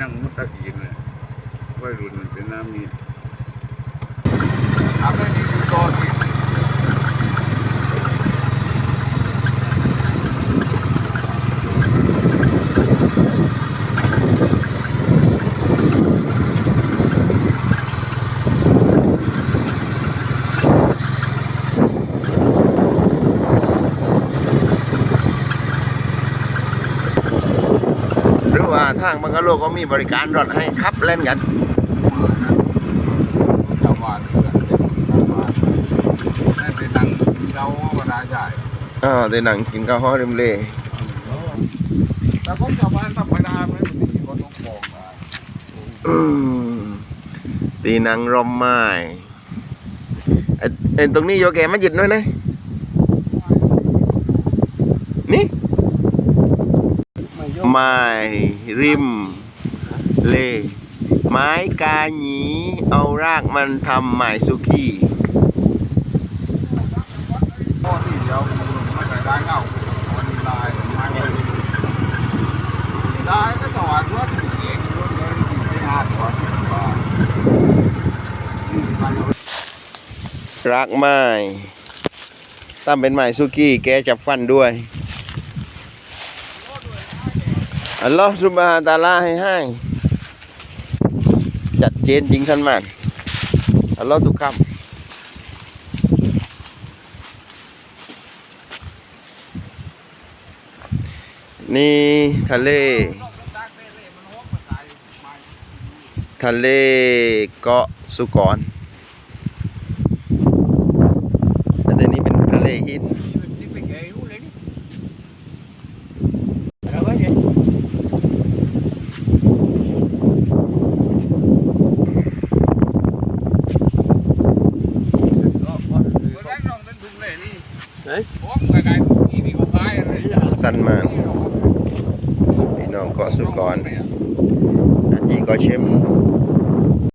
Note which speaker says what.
Speaker 1: ยังมุตะกีนเลยวัยรุ่นเป็น
Speaker 2: น้ำมี ว่าทางบังกะโลก็มีบริการรถให้ขับเล่นกัน
Speaker 1: ชาวบ้านเพื่อนเด็กชาวบ้านนั่นเป็นนังเราก็ได้ใช่
Speaker 2: อ่าได้หนังกินข้าวห่อริมเล
Speaker 1: แต่ของชาวบ้านธรรมดาไม่มีก็ต้องบอกได้
Speaker 2: อืมตีหนังรมไม้ไอ้ไอ้ตรงนี้โยแกมาหยุดด้วยนะนี่ไม้ ริม เล ไม้กาหยีเอารากมันทำไม้สุกี้
Speaker 1: ข้อที่เดียวไม่ได้ได้เงามันได้ไม่เลยได้ก็สวัสดิ์ว่าถึงเองรู้เลยไม่อาจว่า
Speaker 2: รากไม้ตั้มเป็นไม้สุกี้แกจับฟันด้วย อัลลอฮฺสุบฮานตาลาให้ให้จัดเจนจริงท่านมากอัลลอฮฺทุกคำนี่ทะเล ทะเลเกาะสุกรแต่นี้เป็นทะเลหิน สั้นมากพี่น้องเกาะสุกรอันนี้ก็เชม